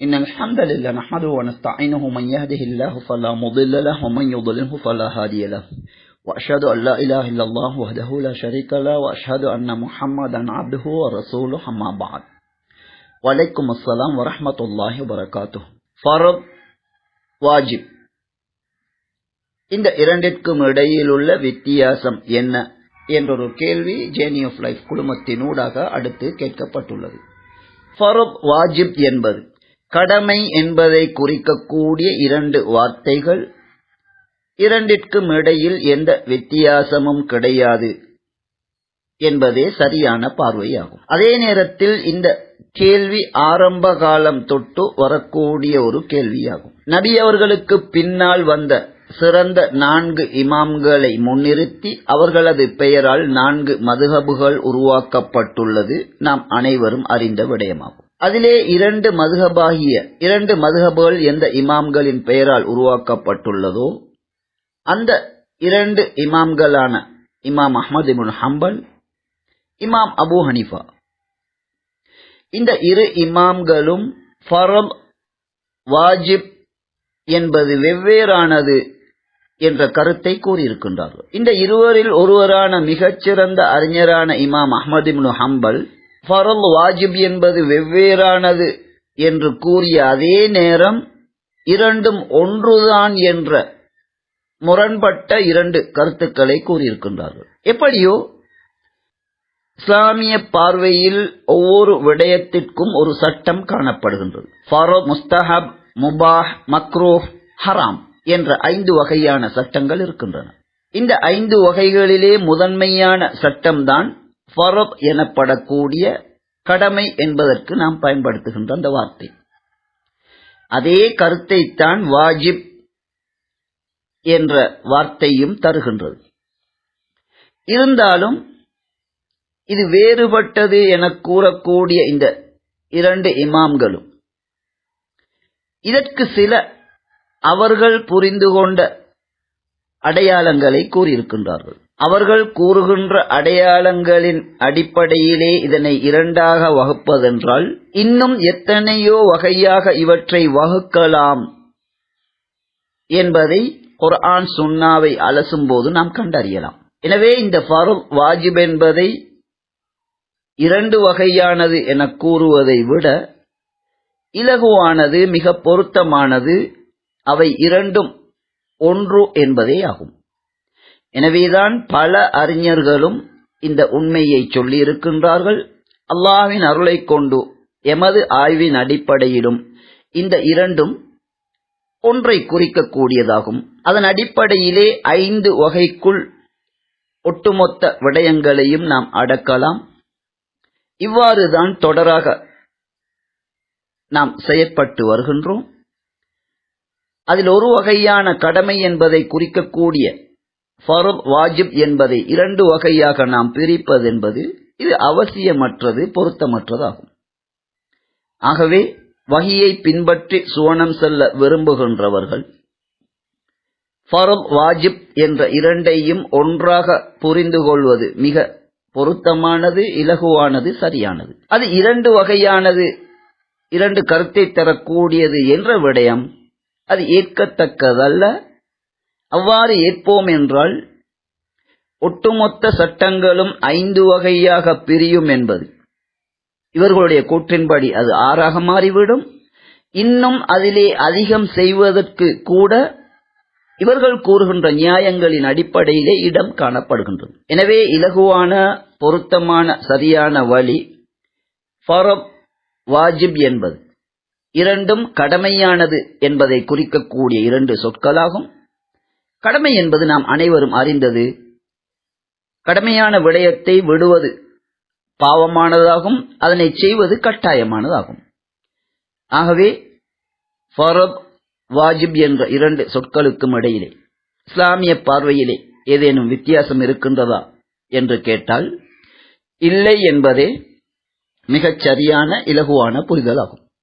إن الحمد لله نحمده ونستعينه من يهده الله فلا مضل له ومن يضلله فلا هادي له وأشهد أن لا إله إلا الله وحده لا شريك له وأشهد أن محمدا عبده ورسوله أما بعد وعليكم السلام ورحمة الله وبركاته فرض வாஜிப் இந்த இரண்டிற்கும் இடையிலுள்ள வித்தியாசம் என்ன என்றொரு கேள்வி ஜேர்னி ஆஃப் லைஃப் குழுமத்தினூடாக அடுத்து கேட்கப்பட்டுள்ளது ஃபரப் வாஜிப் என்பது கடமை என்பதை குறிக்கக்கூடிய இரண்டு வார்த்தைகள் இரண்டிற்கும் இடையில் எந்த வித்தியாசமும் கிடையாது என்பதே சரியான பார்வையாகும். அதே நேரத்தில் இந்த கேள்வி ஆரம்ப காலம் தொட்டு வரக்கூடிய ஒரு கேள்வியாகும். நபி அவர்களுக்கு பின்னால் வந்த சிறந்த நான்கு இமாம்களை முன்னிறுத்தி அவர்களது பெயரால் நான்கு மதுகபுகள் உருவாக்கப்பட்டுள்ளது. நாம் அனைவரும் அறிந்த விடயமாகும். அதிலே இரண்டு மதுகபாகிய இரண்டு மதுகபுகள் எந்த இமாம்களின் பெயரால் உருவாக்கப்பட்டுள்ளதோ அந்த இரண்டு இமாம்களான இமாம் அஹமது இபுன் ஹம்பல் இமாம் அபு ஹனிஃபா. இந்த இரு இமாம்களும் ஃபரம் வாஜிப் என்பது வெவ்வேறானது என்ற கருத்தை கூறியிருக்கின்றார்கள். இந்த இருவரில் ஒருவரான மிகச்சிறந்த அறிஞரான இமாம் அஹமது இப்னு ஹம்பல் ஃபரல் வாஜிப் என்பது வெவ்வேறானது என்று கூறிய அதே நேரம் இரண்டும் ஒன்றுதான் என்ற முரண்பட்ட இரண்டு கருத்துக்களை கூறியிருக்கின்றார்கள். எப்படியோ இஸ்லாமிய பார்வையில் ஒவ்வொரு விடயத்திற்கும் ஒரு சட்டம் காணப்படுகின்றது. ஃபரோ முஸ்தஹப் முபாஹ் மக்ரூஹ் ஹராம் என்ற ஐந்து வகையான சட்டங்கள் இருக்கின்றன. இந்த ஐந்து வகைகளிலே முதன்மையான சட்டம்தான் ஃபரப் எனப்படக்கூடிய கடமை என்பதற்கு நாம் பயன்படுத்துகின்ற அந்த வார்த்தை. அதே கருத்தைத்தான் வாஜிப் என்ற வார்த்தையும் தருகின்றது. இருந்தாலும் இது வேறுபட்டது என கூறக்கூடிய இந்த இரண்டு இமாம்களும் இதற்கு சில அவர்கள் புரிந்து கொண்ட அடையாளங்களை கூறியிருக்கின்றார்கள். அவர்கள் கூறுகின்ற அடையாளங்களின் அடிப்படையிலே இதனை இரண்டாக வகுப்பதென்றால் இன்னும் எத்தனையோ வகையாக இவற்றை வகுக்கலாம் என்பதை குர்ஆன் சுன்னாவை அலசும் போது நாம் கண்டறியலாம். எனவே இந்த ஃபருல் வாஜிப் என்பதை இரண்டு வகையானது என கூறுவதை விட இலகுவானது மிக பொருத்தமானது அவை இரண்டும் ஒன்று என்பதே ஆகும். எனவேதான் பல அறிஞர்களும் இந்த உண்மையை சொல்லியிருக்கின்றார்கள். அல்லாவின் அருளை கொண்டு எமது ஆய்வின் அடிப்படையிலும் இந்த இரண்டும் ஒன்றை குறிக்கக்கூடியதாகும். அதன் அடிப்படையிலே ஐந்து வகைக்குள் ஒட்டுமொத்த விடயங்களையும் நாம் அடக்கலாம். இவ்வாறுதான் தொடராக நாம் செயற்பட்டு வருகின்றோம். அதில் ஒரு வகையான கடமை என்பதை குறிக்கக்கூடிய ஃபருத் வாஜிப் என்பதை இரண்டு வகையாக நாம் பிரிப்பது என்பது இது அவசியமற்றது பொருத்தமற்றதாகும். ஆகவே வகையை பின்பற்றி சுவனம் செல்ல விரும்புகின்றவர்கள் ஃபருத் வாஜிப் என்ற இரண்டையும் ஒன்றாக புரிந்து கொள்வது மிக பொருத்தமானது இலகுவானது சரியானது. அது இரண்டு வகையானது இரண்டு கருத்தை தரக்கூடியது என்ற விடயம் அது ஏற்கத்தக்கதல்ல. அவ்வாறு ஏற்போம் என்றால் ஒட்டுமொத்த சட்டங்களும் ஐந்து வகையாக பிரியும் என்பது. இவர்களுடைய கூற்றின்படி அது ஆறாக மாறிவிடும். இன்னும் அதிலே அதிகம் செய்வதற்கு கூட இவர்கள் கூறுகின்ற நியாயங்களின் அடிப்படையிலே இடம் காணப்படுகின்றது. எனவே இலகுவான பொருத்தமான சரியான வழி ஃபரப் வாஜிப் என்பது. இரண்டும் கடமையானது என்பதை குறிக்கக்கூடிய இரண்டு சொற்களாகும். கடமை என்பது நாம் அனைவரும் அறிந்தது. கடமையான விடயத்தை விடுவது பாவமானதாகும் அதனை செய்வது கட்டாயமானதாகும். ஆகவே ஃபரப் வாஜிப் என்ற இரண்டு சொற்களுக்கும் இடையிலே இஸ்லாமிய பார்வையிலே ஏதேனும் வித்தியாசம் இருக்கின்றதா என்று கேட்டால் இல்லை என்பதே மிகச் சரியான இலகுவான புரிதலாகும்.